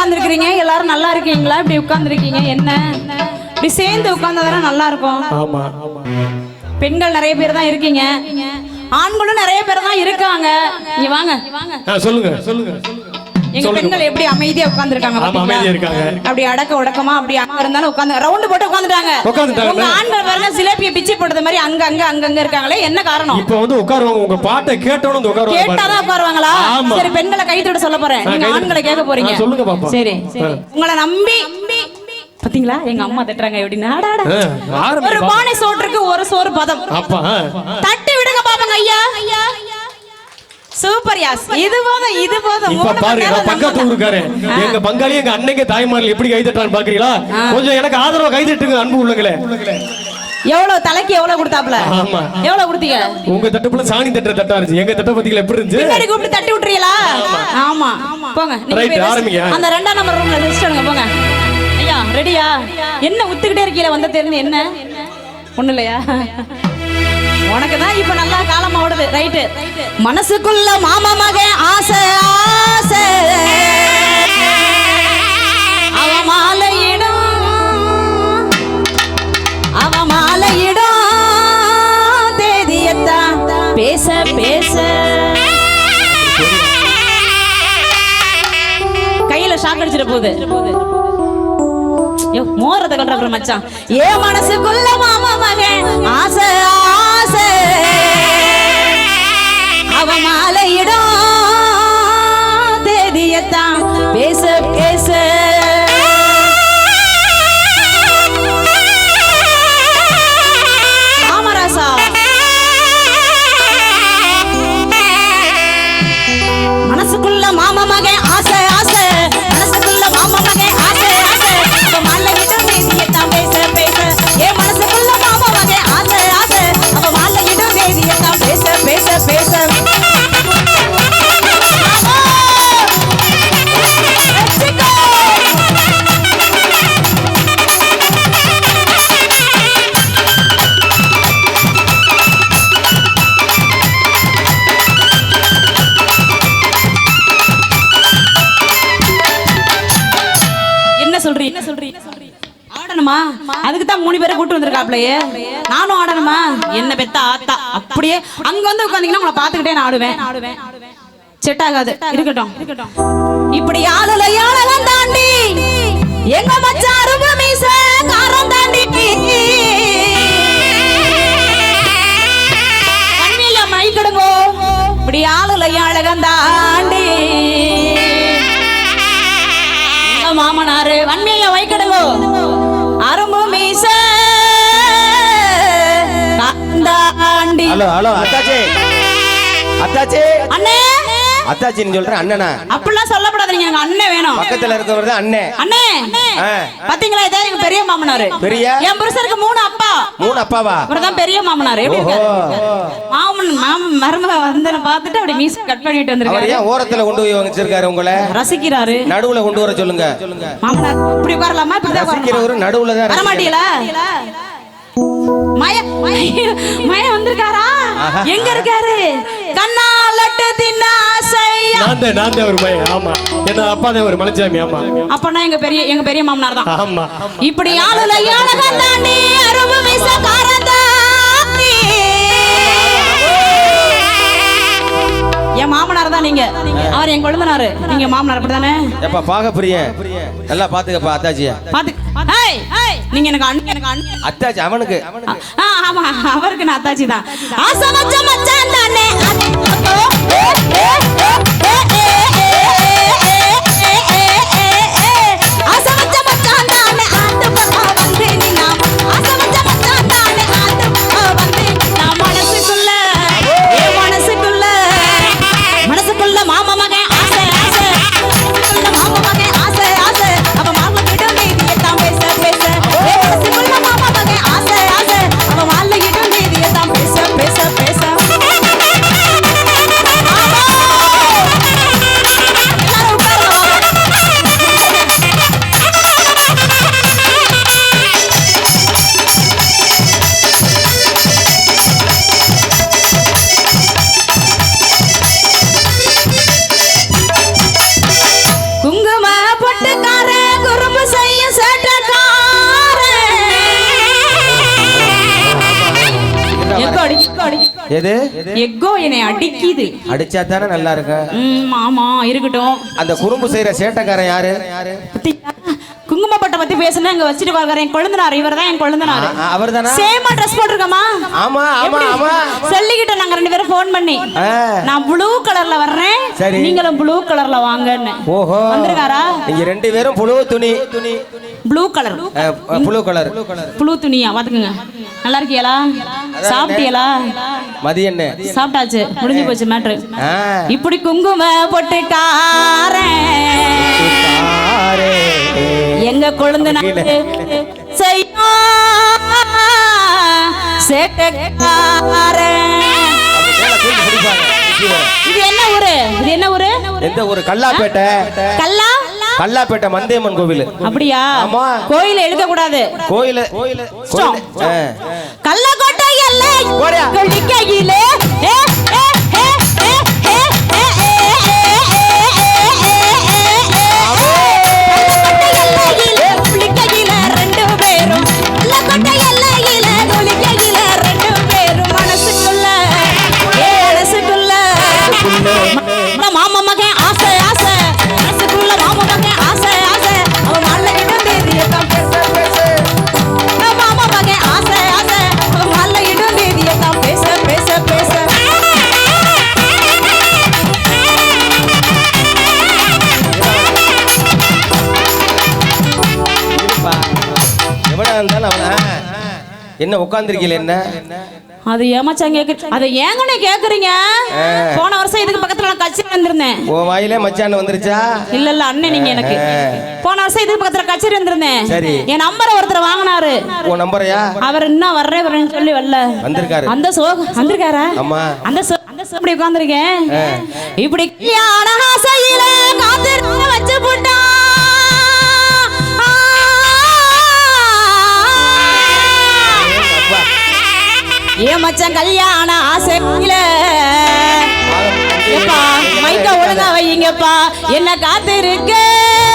உட்கார்ந்துருக்கிறீங்க? எல்லாரும் நல்லா இருக்கீங்களா? இப்படி உட்கார்ந்துருக்கீங்க. என்ன? இப்படி சேர்ந்து உட்கார்ந்ததானே நல்லா இருக்கும். ஆமா பெண்கள் நிறைய பேர் தான் இருக்கீங்க. ஆண்களும் நிறைய பேர் தான் இருக்காங்க. இங்க வாங்க. ஆ, சொல்லுங்க சொல்லுங்க. எங்க பெண்கள் எப்படி அமைதியா உட்கார்ந்துருக்காங்க அமைதியா இருக்காங்க. அப்படி அடக்க உடக்கமா அப்படி அங்க இருந்தாலும் உட்கார்ந்து ரவுண்ட் போட்டு உட்கார்ந்துட்டாங்க உட்கார்ந்துட்டாங்க. ஆண்கள் பாருங்க சிலேபியை பிச்சு போட்டது மாதிரி அங்க அங்க அங்க அங்க இருக்காங்களே என்ன காரணம் இப்ப வந்து உட்காருவாங்க உங்க பாட்டை கேட்டோன்னு வந்து உட்காருவாங்க கேட்டாதான். உட்காருவாங்களா. சரி பெண்களை கை தொட சொல்ல போறேன் நீங்க. ஆண்களை கேட்க போறீங்க சொல்லுங்க பாப்பா. சரி உங்களை நம்பி பாத்தீங்களா எங்க அம்மா தட்டுறாங்க எப்படின்னு ஒரு. பானை சோற்றுக்கு ஒரு சோறு பதம். தட்டி விடுங்க பாப்பங்க ஐயா சூப்பர் யாஸ் இது போதும் இது போதும். இப்ப மணி நேரம் பக்கத்து ஊருக்காரு எங்க பங்காளி எங்க அன்னைக்கு தாய்மார்கள் எப்படி கை தட்டுறான்னு பாக்குறீங்களா கொஞ்சம் எனக்கு ஆதரவா கை தட்டுங்க அன்பு உள்ளங்களே. எவ்வளவு தலைக்கு எவ்வளவு கொடுத்தாப்ல ஆமா. எவ்வளவு கொடுத்தீங்க? உங்க தட்டுப்புல சாணி தட்டுற தட்டா இருந்துச்சு. எங்க தட்ட பத்திகளா எப்படி இருந்துச்சு? பின்னாடி கூப்பிட்டு தட்டி விட்டுறீங்களா? ஆமா. போங்க rest- ஆரம்பிங்க. அந்த ரெண்டாம் நம்பர் ரூம்ல ரெஸ்ட் எடுங்க போங்க. ஐயா ரெடியா என்ன உத்துக்கிட்டே இருக்கீல வந்த தெரிஞ்சு என்ன? ஒண்ணு இல்லையா? உனக்கு தான் இப்ப நல்லா காலமா ஓடுது. ரைட்டு மனசுக்குள்ள மாமா மகன் ஆசை ஆசை. அவ மாலையிடும் அவ மாலையிடும் தேதியத்தான் பேச பேச. கையில ஷாக் அடிச்சிட போகுது. யோ மோறத கல்ற மச்சான். ஏ மனசுக்குள்ள மாமா மகன் ஆசை ஆசை அவ மாலையிடும் தேதியத்தான் பேச பேச பேச ஆடணுமா? அதுக்கு தான் மூணு பேரை கூட்டு வந்திருக்காப்லயே. நானும் ஆடணுமா? என்ன பெத்த ஆத்தா. அப்படியே அங்க வந்து உட்காந்தீங்கன்னா உங்களை பாத்துக்கிட்டே நான் ஆடுவேன். ஆடுவேன் செட் ஆகாது. இருக்கட்டும். இருக்கட்டும் இப்படி ஆளுல யாழகம் தாண்டி எங்க மச்சான் அருமை மீச காரம் தாண்டி. கண்ணில மைக்கடுங்கோ இப்படி ஆளுல யாழகம் தாண்டி மாமனாரு? வன்மையில வைக்கடுங்கோ அரும்பு மீச ஹலோ ஹலோ அத்தாச்சி. அத்தாச்சி. அண்ணே. அத்தாச்சின்னு சொல்றேன் அண்ணனா? அப்படிலாம் சொல்லப்படாது நீங்க எங்க அண்ணன் வேணும். பக்கத்துல இருக்கவர் தான் அண்ணன் அண்ணே. பாத்தீங்களா இதான் எங்க பெரிய மாமனாரு? பெரிய? என் புருஷருக்கு மூணு அப்பா. மூணு அப்பாவா? இவர்தான் பெரிய மாமனாரு. எப்படி மாமன் மாமன் மருமக வந்து பார்த்துட்டு அப்படி மீஸ் கட் பண்ணிட்டு வந்திருக்காரு. ஏன் ஓரத்துல கொண்டு போய் வச்சிருக்காரு உங்களை? ரசிக்கிறாரு. நடுவுல கொண்டு வர சொல்லுங்க. மாமனார் இப்படி இப்படிதான் உட்காரணுமா? ரசிக்கிறவரு நடுவுல தான் வரமாட்டீங்களா? மய மய- மய வந்திருக்காரா. எங்க இருக்காரு? கண்ணா லட்டு தின்ன ஆசையா? நான் தான் நான் தான் ஒரு பையன். ஆமா. என்ன அப்பா தான் ஒரு மலைச்சாமி. ஆமா. அப்பனா எங்க பெரிய எங்க பெரிய மாமனார் தான். ஆமா. இப்படி ஆளுல தாண்டி அரும்பு என் மாமனார் தான் நீங்க. அவர் என் கொழுந்தனாரு. நீங்க மாமனார் அப்படிதானே எப்ப பாக பிரியன் நல்லா பாத்துக்கப்பா அத்தாச்சியா. பாத்து நீங்க எனக்கு அண்ணன் எனக்கு அண்ணன் அத்தாச்சி அவனுக்கு. ஆமா அவருக்கு நான் அத்தாச்சி தான் ஆசை வச்ச மச்சான் தானே. எது? எக்கோ என்னை அடிக்குது. அடிச்சா தானே நல்லா இருக்கும் ஆமா இருக்கட்டும். அந்த குறும்பு செய்யற சேட்டைக்காரன் யாரு? குங்குமப்பட்டை பத்தி பேசுனா இங்க வச்சுட்டு பாக்குறேன் என் கொழுந்தனார் இவர் தான் என் கொழுந்தனார். அவர் தானா சேமா ட்ரெஸ் போட்டிருக்கமா? ஆமா ஆமா ஆமா. சொல்லிக்கிட்ட நாங்க ரெண்டு பேரும் ஃபோன் பண்ணி நான் ப்ளூ கலர்ல வர்றேன். சரி. நீங்களும் ப்ளூ கலர்ல வாங்கன்னு. ஓஹோ. வந்திருக்காரா? நீங்க ரெண்டு பேரும் புழு துணி துணி. ப்ளூ கலர் புழு கலர் புழு துணியா பாத்துக்குங்க நல்லா இருக்கீங்களா சாப்பிட்டீங்களா மதிய என்ன? சாப்பிட்டாச்சு. முடிஞ்சு போச்சு மேட்ரு இப்படி குங்கும பொட்டுக்காரன் பாரு. எங்க வர. இது என்ன ஊரு? இது என்ன ஊரு? எந்த ஒரு கல்லாப்பேட்டை கல்லா கல்லாப்பேட்டை மந்தேமன் கோவில். அப்படியா? ஆமா. கோயில எழுத கூடாது. கோயில கோயில. கள்ளக்கோட்டை எல்லை. என்ன உட்கார்ந்திருக்கீல என்ன? அது ஏமாச்சாங்க கேக்கு அதை கேக்குறீங்க? போன வருஷம் இதுக்கு பக்கத்துல நான் கச்சேரி வந்திருந்தேன். உன் வாயிலே மச்சான் வந்துருச்சா? இல்ல இல்ல அண்ணன் நீங்க எனக்கு. போன வருஷம் இதுக்கு பக்கத்துல கச்சேரி வந்திருந்தேன். சரி. என் நம்பரை ஒருத்தர் வாங்கினாரு. உன் நம்பரையா? அவர் இன்னும் வர்றே வரேன்னு சொல்லி வரல. வந்திருக்காரு. அந்த சோ வந்திருக்காரா? ஆமா அந்த சோ அந்த சோ இப்படி உட்கார்ந்திருக்கேன் இப்படி ஆசையில காத்திருக்க வச்சு கல்யாண ஆசையில எப்பா மைக்க ஒழுங்கா வையுங்கப்பா. என்ன காத்திருக்கேன்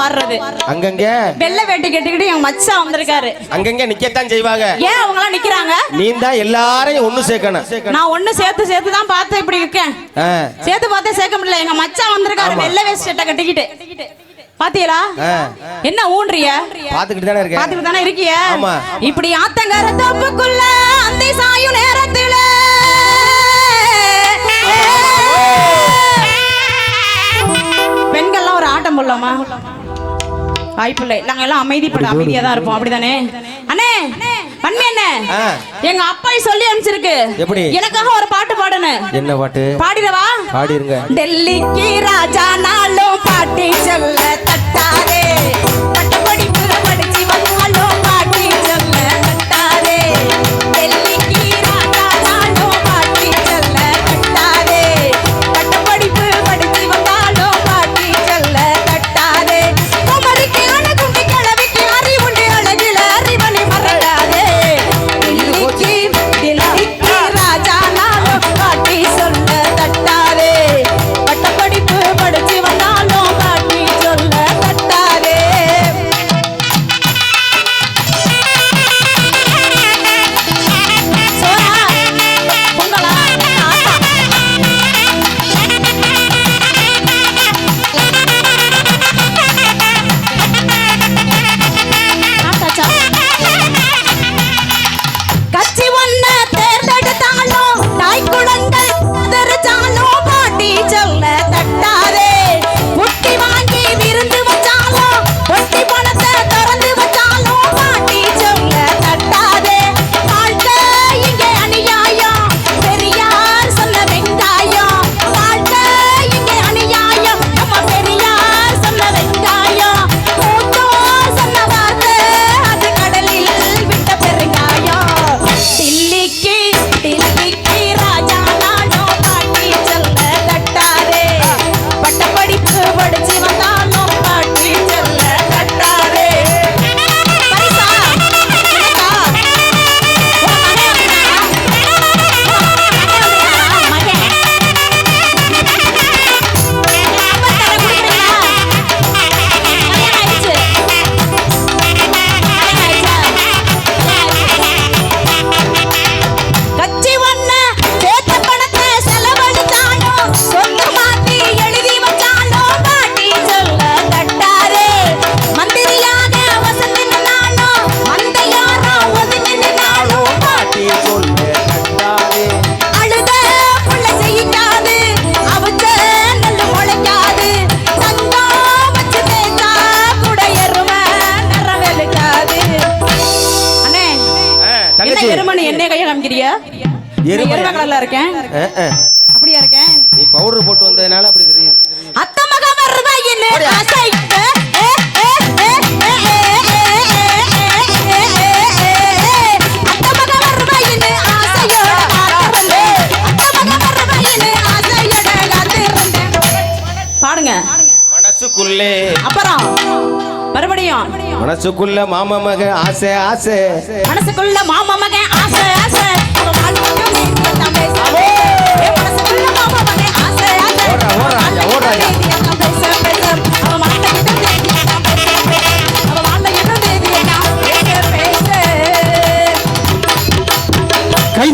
பாடுறது. அங்கங்க. வெள்ளை வேட்டி கட்டிக்கிட்டு எங்க மச்சான் வந்திருக்காரு. அங்கங்க நிக்கத்தான் செய்வாங்க. ஏன் அவங்க எல்லாம் நிக்கிறாங்க? நீ தான் எல்லாரையும் ஒண்ணு சேர்க்கணும். நான் ஒண்ணு சேர்த்து சேர்த்து தான் பார்த்து இப்படி இருக்கேன். சேர்த்து பார்த்தே சேர்க்க முடியல. எங்க மச்சான் வந்திருக்காரு. வெள்ளை வேஸ்ட் சட்டை கட்டிக்கிட்டு. பாத்தீங்களா. என்ன ஊன்றிய பாத்துக்கிட்டு தானே இருக்கேன். பாத்துட்டு தானே இருக்கிய. இப்படி ஆத்தங்கர தோப்புக்குள்ள அந்த வாய்ப்பில்லை. நாங்க எல்லாம் அமைதிப்பட அமைதியா தான் இருப்போம். அப்படிதானே? அண்ணே அண்ணே. ஆ. எங்க அப்பா சொல்லி அனுப்பிச்சிருக்கு. எப்படி? எனக்காக ஒரு பாட்டு பாடுன்னு என்ன பாட்டு? பாடிடவா? பாடிருங்க. டெல்லிக்கு ராஜா நாளும் பாட்டி சொல்ல வெறுமனே என்ன கையை காமிக்கிறியா எருமை கலர்ல இருக்கேன் அப்படியா இருக்கேன் நீ பவுடர் போட்டு வந்ததுனால அப்படி தெரியுது அத்தமக மருதான் என்ன ஆசை மனசுக்குள்ளே அப்புறம் மறுபடியும். மனசுக்குள்ள மாமமக ஆசை ஆசை. மனசுக்குள்ள மாமமக ஆசை ஆசை. மனசுக்குள்ள மாமமக ஆசை ஆசை. ஓடா ஓடா